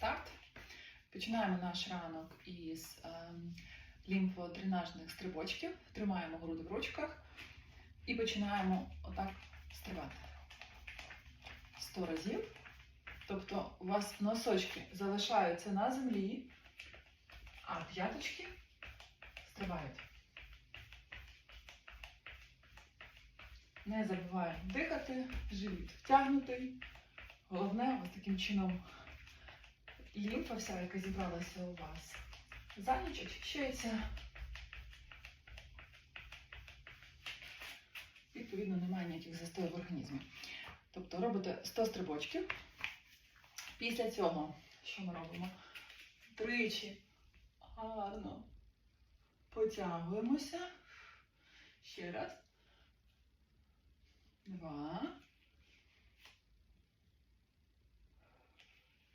старт. Починаємо наш ранок із ем, лімфодренажних стрибочків. Тримаємо груди в ручках і починаємо отак стрибати. 100 разів. Тобто у вас носочки залишаються на землі, а п'яточки стрибають. Не забуваємо дихати, живіт втягнутий. Головне, ось таким чином лімфа вся, яка зібралася у вас, за ніч очищається. Відповідно, немає ніяких застоїв в організмі. Тобто робите 100 стрибочків. Після цього, що ми робимо? Тричі гарно потягуємося. Ще раз. Два.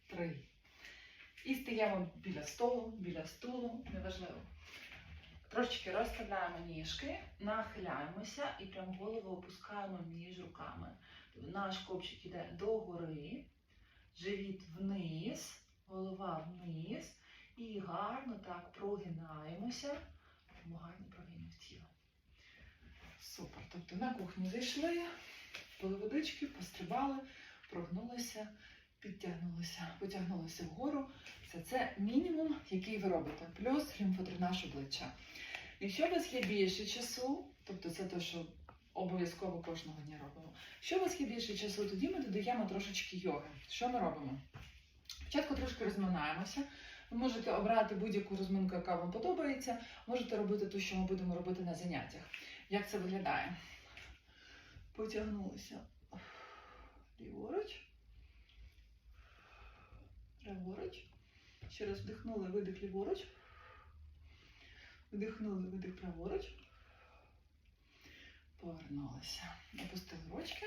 Три. І стаємо біля столу, біля столу, неважливо. Трошечки розставляємо ніжки, нахиляємося і прям голову опускаємо між руками. Наш копчик йде догори, живіт вниз, голова вниз. І гарно так прогинаємося. Гарно прогинув тіло. Супер. Тобто на кухню зайшли, пили водички, пострибали, прогнулися, підтягнулися, потягнулися вгору. Це, це мінімум, який ви робите, плюс лімфодренаж обличчя. Якщо у вас є більше часу, тобто це те, що обов'язково кожного дня робимо. Якщо у вас є більше часу, тоді ми додаємо трошечки йоги. Що ми робимо? Спочатку трошки розминаємося. Ви можете обрати будь-яку розминку, яка вам подобається. Можете робити ту, що ми будемо робити на заняттях. Як це виглядає? Потягнулися ліворуч, праворуч. Ще раз вдихнули, видих ліворуч. Вдихнули, видих праворуч. Повернулися. Опустили ручки,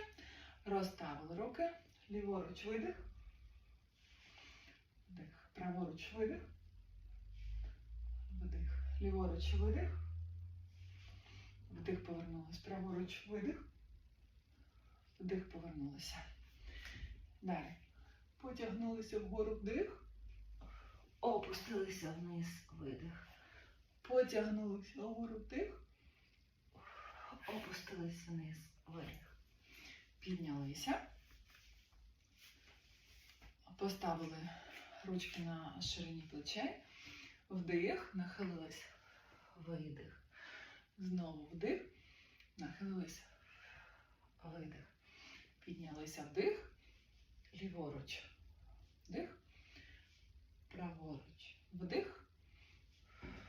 розставили руки. Ліворуч видих. Вдих. Праворуч видих. Вдих. Ліворуч видих. Вдих повернулися. Праворуч видих. Вдих повернулися. Далі. Потягнулися вгору вдих. Опустилися вниз видих. Потягнулися вгору вдих. Опустилися вниз видих. Піднялися. Поставили ручки на ширині плечей. Вдих, нахилились. Видих. Знову вдих. Нахилились. Видих. Піднялися вдих. Ліворуч. Вдих. Праворуч. Вдих.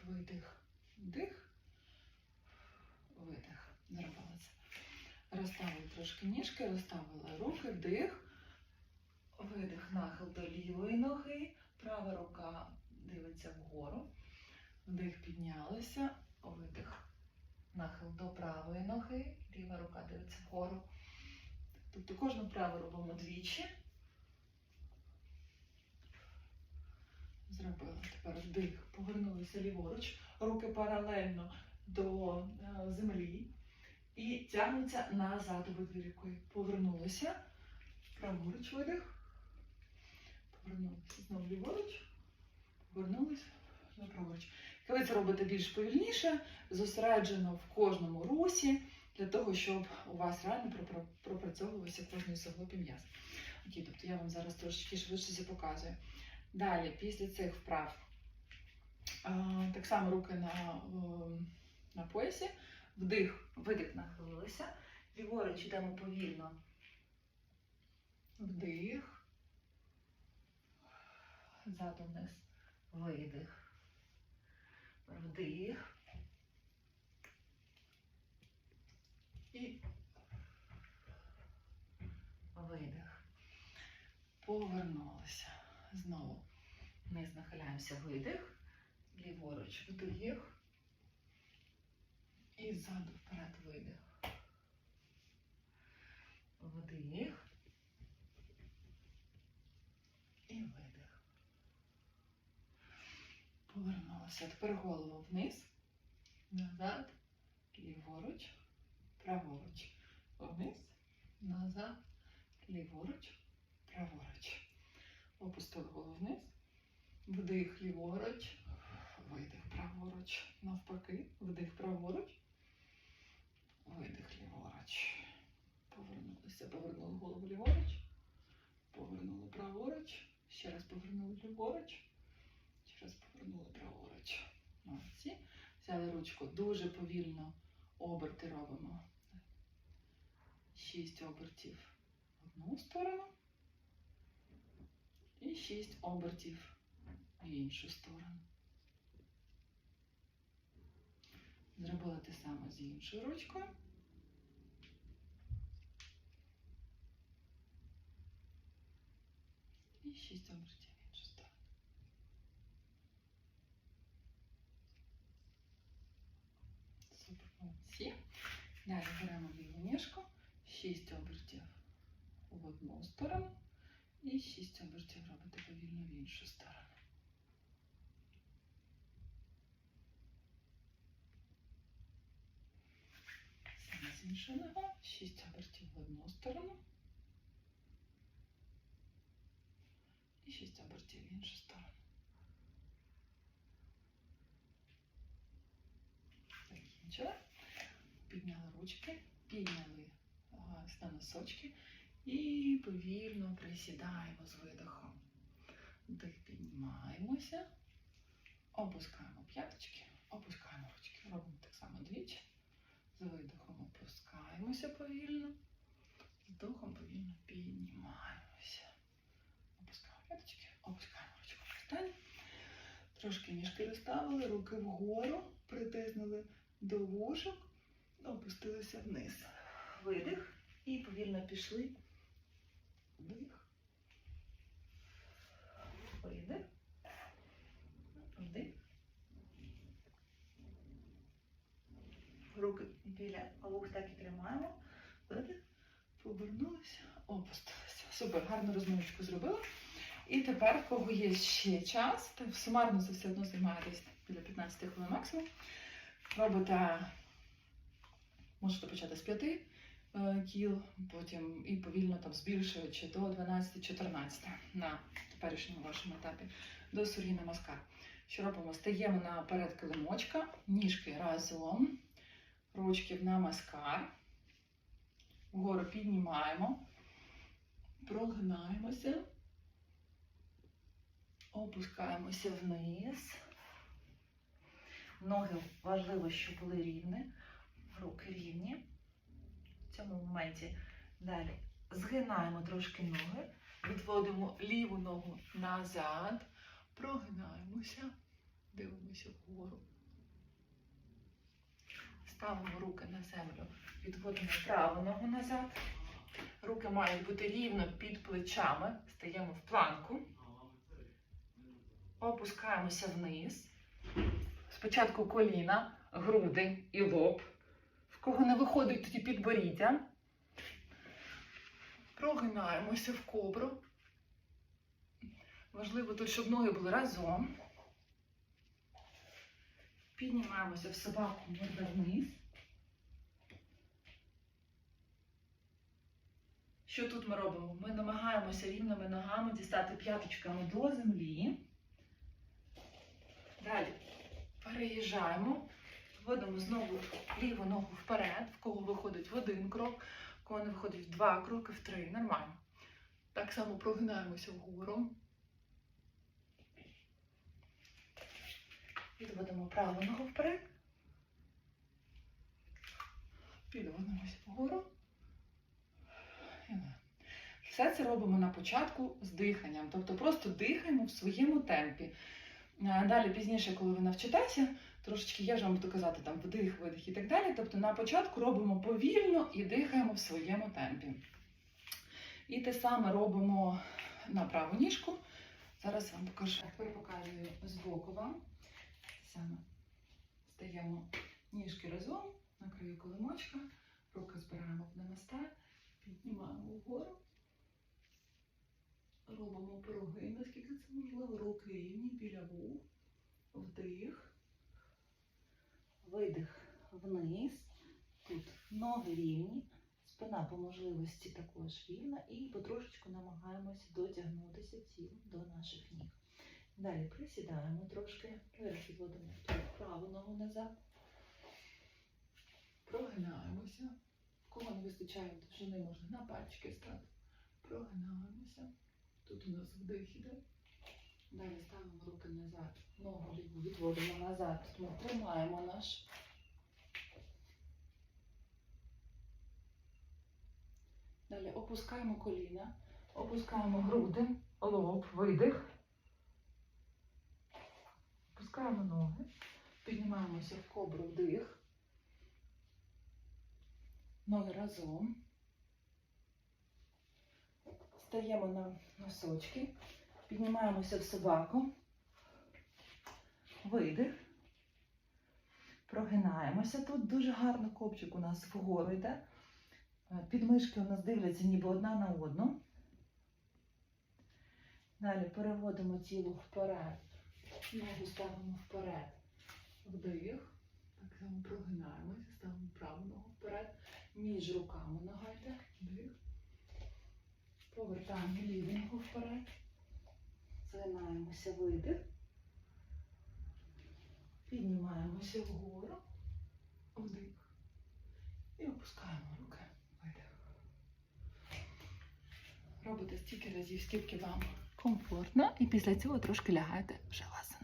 Видих. Вдих. Видих. Зробили це. Розставили трошки ніжки, розставили руки, вдих. Видих, нахил до лівої ноги. Права рука дивиться вгору. Вдих піднялися. Видих. Нахил до правої ноги. Ліва рука дивиться вгору. Тобто кожну вправу робимо двічі. Зробили. Тепер вдих. Повернулися ліворуч. Руки паралельно до е, землі. І тягнуться назад обидві руки. Повернулися. Праворуч видих. Повернулися знову ліворуч. Повернулися знову праворуч. Коли це робите більш повільніше, зосереджено в кожному русі, для того, щоб у вас реально пропра- пропрацьовувався кожний суглоб м'яз. Окей, тобто я вам зараз трошечки швидше це показую. Далі, після цих вправ, так само руки на, на поясі, вдих, видих нахилилися, ліворуч йдемо повільно. Вдих, ззаду вниз, видих. Вдих. І видих. Повернулися. Знову вниз нахиляємося, видих. Ліворуч вдих. І ззаду вперед видих. Вдих. І видих. Повернулися. Тепер голову вниз, назад, ліворуч, праворуч. Вниз, назад, ліворуч, праворуч. Опустили голову вниз, Вдих ліворуч. Видих праворуч. Навпаки. Вдих праворуч. Видих ліворуч. Повернулися, повернули голову ліворуч. Повернули праворуч. Ще раз повернули ліворуч. Ще раз повернули праворуч. Молодці. Взяли ручку. Дуже повільно оберти робимо. Шість обертів в одну сторону. І шість обертів в іншу сторону. Зробили те саме з іншою ручкою. І шість обертів в іншу сторону. Супер, молодці. Далі беремо ліву ніжку, шість обертів в одну сторону і шість обертів робите повільно в іншу сторону. Саме з іншої ноги, шість обертів в одну сторону і шість обертів в іншу сторону. Закінчили. Підняли ручки, підняли а, на носочки і повільно присідаємо з видохом. Вдих піднімаємося, опускаємо п'яточки, опускаємо ручки. Робимо так само двічі. З видохом опускаємося повільно, з вдохом повільно піднімаємося. Опускаємо п'яточки, опускаємо ручку. Останнє. Трошки ніжки розставили, руки вгору, притиснули до вушок, опустилися вниз. Видих і повільно пішли. Вдих. Видих. Вдих. Руки біля вух так і тримаємо. Видих. Повернулися, опустилися. Супер, гарну розминочку зробила. І тепер, кого є ще час, то сумарно це все одно займає десь біля 15 хвилин максимум. Робите, можете почати з 5 е, кіл, потім і повільно там збільшуючи до 12-14 на теперішньому вашому етапі до сур'їна маскар. Що робимо? Стаємо наперед килимочка, ніжки разом, ручки в намаскар, вгору піднімаємо, прогинаємося, опускаємося вниз. Ноги важливо, щоб були рівні, руки рівні. Цьому моменті далі згинаємо трошки ноги, відводимо ліву ногу назад, прогинаємося, дивимося вгору. Ставимо руки на землю, відводимо праву ногу назад. Руки мають бути рівно під плечами, стаємо в планку, опускаємося вниз. Спочатку коліна, груди і лоб. Кого не виходить, тоді підборіддя. Прогинаємося в кобру. Важливо тут, щоб ноги були разом. Піднімаємося в собаку морда вниз. Що тут ми робимо? Ми намагаємося рівними ногами дістати п'яточками до землі. Далі переїжджаємо, вводимо знову ліву ногу вперед, в кого виходить в один крок, в кого не виходить в два кроки, в три. Нормально. Так само прогинаємося вгору. Підводимо праву ногу вперед. Підводимося вгору. Все це робимо на початку з диханням, тобто просто дихаємо в своєму темпі. Далі пізніше, коли ви навчитеся, трошечки я ж вам буду казати там вдих, видих і так далі. Тобто на початку робимо повільно і дихаємо в своєму темпі. І те саме робимо на праву ніжку. Зараз вам покажу. Тепер показую збоку вам. Саме стаємо ніжки разом, на краю колимочка, руки збираємо в намасте, піднімаємо вгору. Робимо прогин, наскільки це можливо, руки рівні біля вух, вдих, видих вниз, тут ноги рівні, спина по можливості також вільна і потрошечку намагаємося дотягнутися тілом до наших ніг. Далі присідаємо трошки, зараз відводимо праву ногу назад. Прогинаємося. Кого не вистачає довжини, можна на пальчики стати. Прогинаємося. Тут у нас вдих іде. Далі ставимо руки назад. Ногу відводимо назад. Ми тримаємо наш. Далі опускаємо коліна, опускаємо груди, лоб, видих. Опускаємо ноги, піднімаємося в кобру вдих. Ноги разом. Стаємо на носочки, піднімаємося в собаку. Видих. Прогинаємося. Тут дуже гарно копчик у нас вгору йде. Е, Підмишки у нас дивляться ніби одна на одну. Далі переводимо тіло вперед. Ногу ставимо вперед. Вдих. Так само прогинаємося, ставимо праву ногу вперед. Між руками нога йде. Вдих. Повертаємо ліву ногу вперед. Згинаємося видих. Піднімаємося вгору. Вдих. І опускаємо руки. Видих. Робите стільки разів, скільки вам комфортно, і після цього трошки лягаєте вже живот.